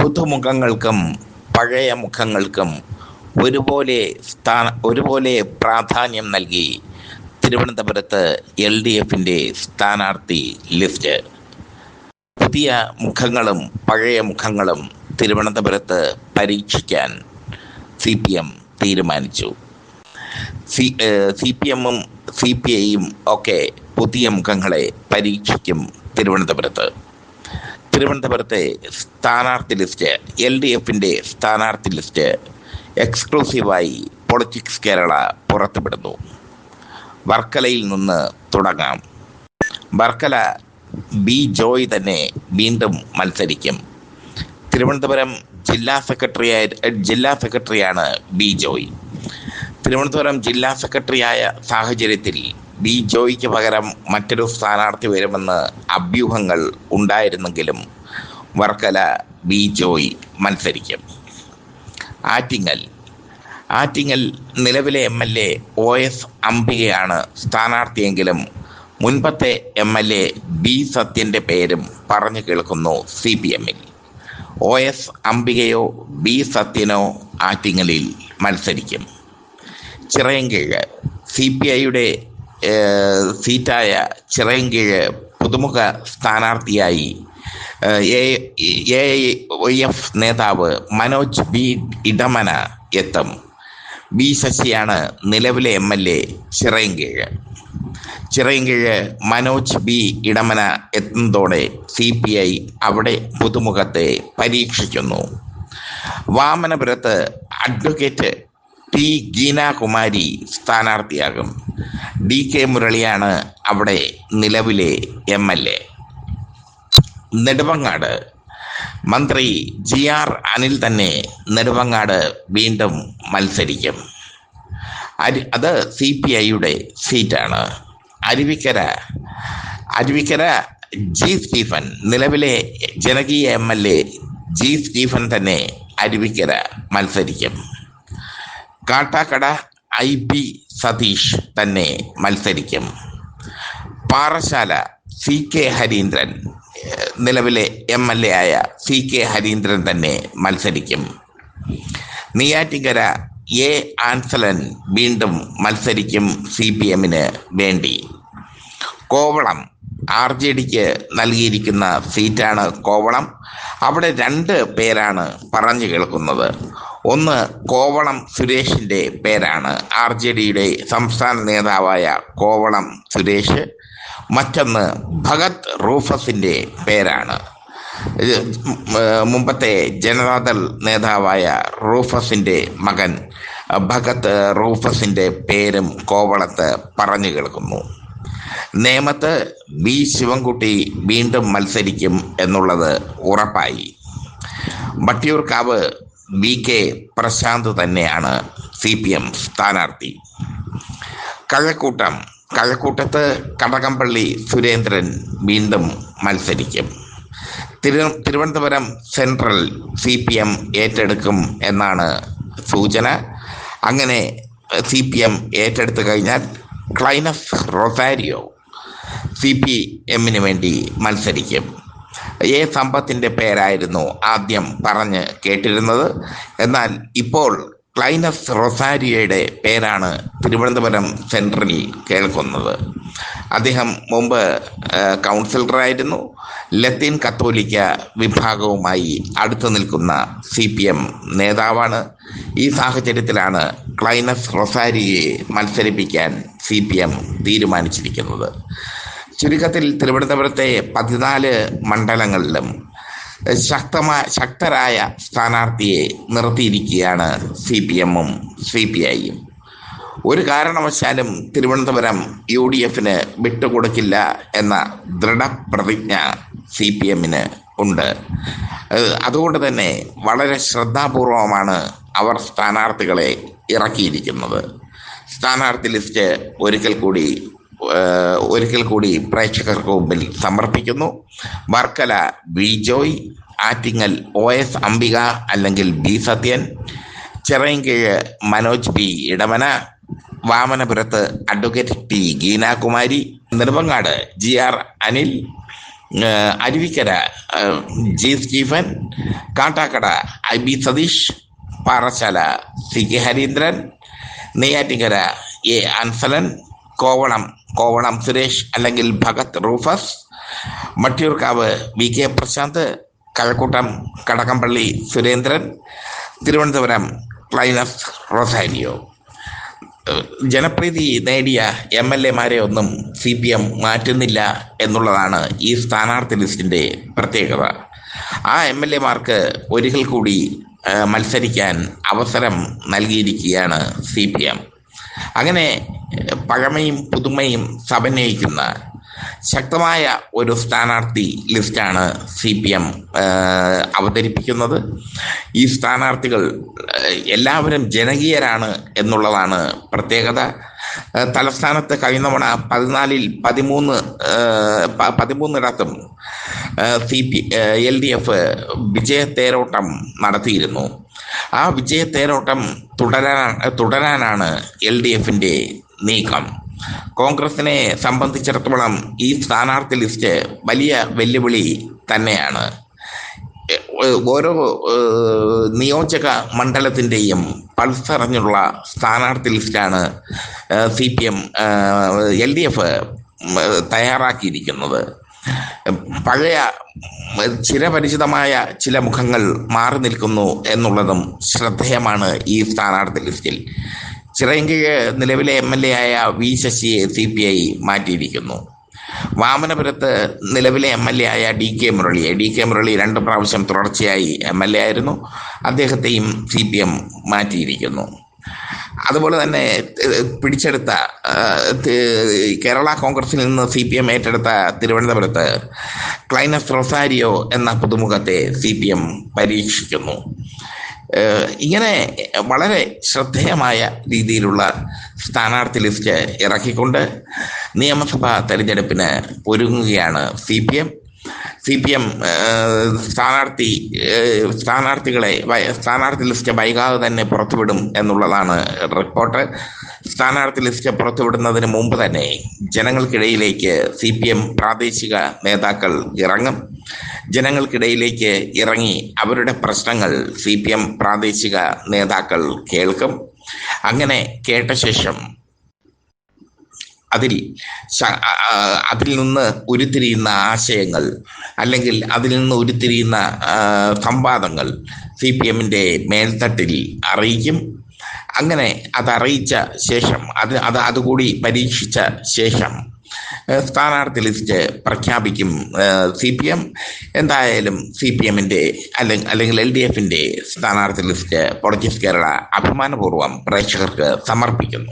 പുതുമുഖങ്ങൾക്കും പഴയ മുഖങ്ങൾക്കും ഒരുപോലെ സ്ഥാന ഒരുപോലെ പ്രാധാന്യം നൽകി തിരുവനന്തപുരത്ത് എൽ ഡി എഫിന്റെ സ്ഥാനാർത്ഥി ലിസ്റ്റ് പുതിയ മുഖങ്ങളും പഴയ മുഖങ്ങളും തിരുവനന്തപുരത്ത് പരീക്ഷിക്കാൻ സി പി എം തീരുമാനിച്ചു. സി സി പി എമ്മും സി പി ഐയും ഒക്കെ പുതിയ മുഖങ്ങളെ പരീക്ഷിക്കും തിരുവനന്തപുരത്ത്. തിരുവനന്തപുരത്തെ സ്ഥാനാർത്ഥി ലിസ്റ്റ് എൽ ഡി എഫിന്റെ സ്ഥാനാർത്ഥി ലിസ്റ്റ് എക്സ്ക്ലൂസീവായി പൊളിറ്റിക്സ് കേരള പുറത്തുവിടുന്നു. വർക്കലയിൽ നിന്ന് തുടങ്ങാം. വർക്കല ബി ജോയ് തന്നെ വീണ്ടും മത്സരിക്കും. തിരുവനന്തപുരം ജില്ലാ സെക്രട്ടറിയായ ജില്ലാ സെക്രട്ടറിയാണ് ബി ജോയ്. തിരുവനന്തപുരം ജില്ലാ സെക്രട്ടറിയായ സാഹചര്യത്തിൽ ബി ജോയ്ക്ക് പകരം മറ്റൊരു സ്ഥാനാർത്ഥി വരുമെന്ന് അഭ്യൂഹങ്ങൾ ഉണ്ടായിരുന്നെങ്കിലും വർക്കല ബി ജോയ് മത്സരിക്കും. ആറ്റിങ്ങൽ. ആറ്റിങ്ങൽ നിലവിലെ M L A O S അംബികയാണ് സ്ഥാനാർത്ഥിയെങ്കിലും മുൻപത്തെ എം എൽ എ ബി സത്യന്റെ പേരും പറഞ്ഞു കേൾക്കുന്നു സി പി എമ്മിൽ. ഒ എസ് അംബികയോ ബി സത്യനോ ആറ്റിങ്ങലിൽ മത്സരിക്കും. ചിറയൻകീഴ്. സി പി ഐയുടെ സീറ്റായ ചിറയൻകീഴ് പുതുമുഖ സ്ഥാനാർത്ഥിയായി. എ ഐ എഫ് നേതാവ് മനോജ് ബി. ഇടമന എത്തും. ബി. ശശിയാണ് നിലവിലെ M L A Chirayinkeezh Chirayinkeezh Manoj B. Edamana എത്തുന്നതോടെ സി പി ഐ അവിടെ പുതുമുഖത്തെ പരീക്ഷിക്കുന്നു. വാമനപുരത്ത് അഡ്വക്കേറ്റ് ടി. ഗീനാകുമാരി സ്ഥാനാർത്ഥിയാകും. ഡി. കെ. മുരളിയാണ് അവിടെ നിലവിലെ എം. എൽ. എ. നെടുമങ്ങാട് മന്ത്രി ജി. ആർ. അനിൽ തന്നെ നെടുമങ്ങാട് വീണ്ടും മത്സരിക്കും. അത് സി. പി. ഐയുടെ സീറ്റാണ്. അരുവിക്കര. അരുവിക്കര ജി. സ്റ്റീഫൻ. നിലവിലെ ജനകീയ M. L. A G. Stephen തന്നെ അരുവിക്കര മത്സരിക്കും. കാട്ടാക്കട ഐ പി സതീഷ് തന്നെ മത്സരിക്കും. പാറശാല സി കെ ഹരീന്ദ്രൻ നിലവിലെ എം എൽ എ ആയ സി കെ ഹരീന്ദ്രൻ തന്നെ മത്സരിക്കും. നെയ്യാറ്റിങ്കര എ ആൻസലൻ വീണ്ടും മത്സരിക്കും സി പി എമ്മിന് വേണ്ടി. കോവളം ആർ ജെ ഡിക്ക് നൽകിയിരിക്കുന്ന സീറ്റാണ് കോവളം. അവിടെ രണ്ട് പേരാണ് പറഞ്ഞു കേൾക്കുന്നത്. ഒന്ന് കോവളം സുരേഷിന്റെ പേരാണ്. ആർ ജെ ഡിയുടെ സംസ്ഥാന നേതാവായ കോവളം സുരേഷ് മറ്റൊന്ന് ഭഗത് റൂഫസിന്റെ പേരാണ്. മുമ്പത്തെ ജനതാദൾ നേതാവായ റൂഫസിന്റെ മകൻ ഭഗത് റൂഫസിന്റെ പേരും കോവളത്ത് പറഞ്ഞു കേൾക്കുന്നു. നേമത്ത് ബി ശിവൻകുട്ടി വീണ്ടും മത്സരിക്കും എന്നുള്ളത് ഉറപ്പായി. വട്ടിയൂർക്കാവ് വി കെ പ്രശാന്ത് തന്നെയാണ് സി പി എം സ്ഥാനാർത്ഥി. കഴക്കൂട്ടം. കഴക്കൂട്ടത്ത് കടകംപള്ളി സുരേന്ദ്രൻ വീണ്ടും മത്സരിക്കും. തിരു Thiruvananthapuram central C P M ഏറ്റെടുക്കും എന്നാണ് സൂചന. അങ്ങനെ സി പി എം ഏറ്റെടുത്തു കഴിഞ്ഞാൽ ക്ലൈനസ് റൊസാരിയോ സി പി എമ്മിന് വേണ്ടി മത്സരിക്കും. എ സമ്പത്തിന്റെ പേരായിരുന്നു ആദ്യം പറഞ്ഞ് കേട്ടിരുന്നത്. എന്നാൽ ഇപ്പോൾ ക്ലൈനസ് റൊസാരിയയുടെ പേരാണ് തിരുവനന്തപുരം സെൻട്രലിൽ കേൾക്കുന്നത്. അദ്ദേഹം മുമ്പ് കൗൺസിലറായിരുന്നു. ലത്തീൻ കത്തോലിക്ക വിഭാഗവുമായി അടുത്തു നിൽക്കുന്ന സി പി എം നേതാവാണ്. ഈ സാഹചര്യത്തിലാണ് ക്ലൈനസ് റൊസാരിയെ മത്സരിപ്പിക്കാൻ സി പി എം തീരുമാനിച്ചിരിക്കുന്നത്. ചുരുക്കത്തിൽ തിരുവനന്തപുരത്തെ പതിനാല് മണ്ഡലങ്ങളിലും ശക്തമായ ശക്തരായ സ്ഥാനാർത്ഥിയെ നിർത്തിയിരിക്കുകയാണ് സി പി എമ്മും സി പി ഐയും. ഒരു കാരണവശാലും തിരുവനന്തപുരം യു ഡി എഫിന് വിട്ടുകൊടുക്കില്ല എന്ന ദൃഢപ്രതിജ്ഞ സി പി എമ്മിന് ഉണ്ട്. അതുകൊണ്ട് തന്നെ വളരെ ശ്രദ്ധാപൂർവമാണ് അവർ സ്ഥാനാർത്ഥികളെ ഇറക്കിയിരിക്കുന്നത്. സ്ഥാനാർത്ഥി ലിസ്റ്റ് ഒരിക്കൽ കൂടി ഒരിക്കൽ കൂടി പ്രേക്ഷകർക്ക് മുമ്പിൽ സമർപ്പിക്കുന്നു. വർക്കല ബിജോയ് ആറ്റിങ്ങൽ ഒ എസ് അംബിക അല്ലെങ്കിൽ B Sathyan Chirayinkeezhu Manoj P Idamana വാമനപുരത്ത് advocate T Geenakumari Nedumangad G R Anil Aruvikkara G Stephen Kattakada I B Satheesh Parassala C K Harindran Neyyattinkara A Ansalan Kovalam Kovalam Suresh അല്ലെങ്കിൽ Bhagat Rufus. Vattiyoorkavu V K Prasanth Kazhakkoottam Kadakampally Surendran Thiruvananthapuram Clynus Rosario ജനപ്രീതി നേടിയ M L എമാരെ ഒന്നും C P M മാറ്റുന്നില്ല എന്നുള്ളതാണ് ഈ സ്ഥാനാർത്ഥി ലിസ്റ്റിന്റെ പ്രത്യേകത. ആ എം എൽ എമാർക്ക് ഒരിക്കൽ കൂടി മത്സരിക്കാൻ അവസരം നൽകിയിരിക്കുകയാണ് സി പി എം. അങ്ങനെ പഴമയും പുതുമയും സമന്വയിക്കുന്ന ശക്തമായ ഒരു സ്ഥാനാർത്ഥി ലിസ്റ്റാണ് സി പി എം അവതരിപ്പിക്കുന്നത്. ഈ സ്ഥാനാർത്ഥികൾ എല്ലാവരും ജനകീയരാണ് എന്നുള്ളതാണ് പ്രത്യേകത. തലസ്ഥാനത്ത് കഴിഞ്ഞ തവണ പതിനാലിൽ പതിമൂന്ന് പതിമൂന്നിടത്തും C P L D F വിജയത്തേരോട്ടം നടത്തിയിരുന്നു. ആ വിജയത്തേരോട്ടം തുടരാൻ തുടരാനാണ് എൽ ഡി എഫിന്റെ നീക്കം. കോൺഗ്രസിനെ സംബന്ധിച്ചിടത്തോളം ഈ സ്ഥാനാർത്ഥി ലിസ്റ്റ് വലിയ വെല്ലുവിളി തന്നെയാണ്. ഓരോ നിയോജക മണ്ഡലത്തിന്റെയും പൾസറിഞ്ഞുള്ള സ്ഥാനാർത്ഥി ലിസ്റ്റാണ് C P M L D F തയ്യാറാക്കിയിരിക്കുന്നത്. പഴയ ചിരപരിചിതമായ ചില മുഖങ്ങൾ മാറി നിൽക്കുന്നു എന്നുള്ളതും ശ്രദ്ധേയമാണ് ഈ സ്ഥാനാർത്ഥി ലിസ്റ്റിൽ. ചിറയൻകീഴ് നിലവിലെ എം എൽ എ ആയ വി ശശിയെ സി പി ഐ മാറ്റിയിരിക്കുന്നു. വാമനപുരത്ത് നിലവിലെ എം എൽ എ ആയ ഡി കെ മുരളിയെ ഡി കെ മുരളി രണ്ട് പ്രാവശ്യം തുടർച്ചയായി എം എൽ എ ആയിരുന്നു അദ്ദേഹത്തെയും സി പി എം മാറ്റിയിരിക്കുന്നു. അതുപോലെ തന്നെ പിടിച്ചെടുത്ത കേരള കോൺഗ്രസിൽ നിന്ന് സി പി എം ഏറ്റെടുത്ത തിരുവനന്തപുരത്ത് ക്ലൈനസ് റൊസാരിയോ എന്ന പുതുമുഖത്തെ സി പി എം പരീക്ഷിക്കുന്നു. ഇങ്ങനെ വളരെ ശ്രദ്ധേയമായ രീതിയിലുള്ള സ്ഥാനാർത്ഥി ലിസ്റ്റ് ഇറക്കിക്കൊണ്ട് നിയമസഭാ തെരഞ്ഞെടുപ്പിന് ഒരുങ്ങുകയാണ് C P M. C P M സ്ഥാനാർത്ഥി സ്ഥാനാർത്ഥികളെ സ്ഥാനാർത്ഥി ലിസ്റ്റ് വൈകാതെ തന്നെ പുറത്തുവിടും എന്നുള്ളതാണ് റിപ്പോർട്ട്. സ്ഥാനാർത്ഥി ലിസ്റ്റ് പുറത്തുവിടുന്നതിന് മുമ്പ് തന്നെ ജനങ്ങൾക്കിടയിലേക്ക് സി പി എം പ്രാദേശിക നേതാക്കൾ ഇറങ്ങും. ജനങ്ങൾക്കിടയിലേക്ക് ഇറങ്ങി അവരുടെ പ്രശ്നങ്ങൾ സി പി എം പ്രാദേശിക നേതാക്കൾ കേൾക്കും. അങ്ങനെ കേട്ട ശേഷം അതിൽ അതിൽ നിന്ന് ഉരുത്തിരിയുന്ന ആശയങ്ങൾ അല്ലെങ്കിൽ അതിൽ നിന്ന് ഉരുത്തിരിയുന്ന സംവാദങ്ങൾ സി പി എമ്മിന്റെ മേൽത്തട്ടിൽ അറിയിക്കും. അങ്ങനെ അത് അറിയിച്ച ശേഷം അത് അത് അതുകൂടി പരീക്ഷിച്ച ശേഷം സ്ഥാനാർത്ഥി ലിസ്റ്റ് പ്രഖ്യാപിക്കും. സി പി എം എന്തായാലും സി പി എമ്മിന്റെ അല്ലെങ്കിൽ അല്ലെങ്കിൽ എൽ ഡി എഫിന്റെ സ്ഥാനാർത്ഥി ലിസ്റ്റ് പൊളിറ്റിക്സ് കേരള അഭിമാനപൂർവം പ്രേക്ഷകർക്ക് സമർപ്പിക്കുന്നു.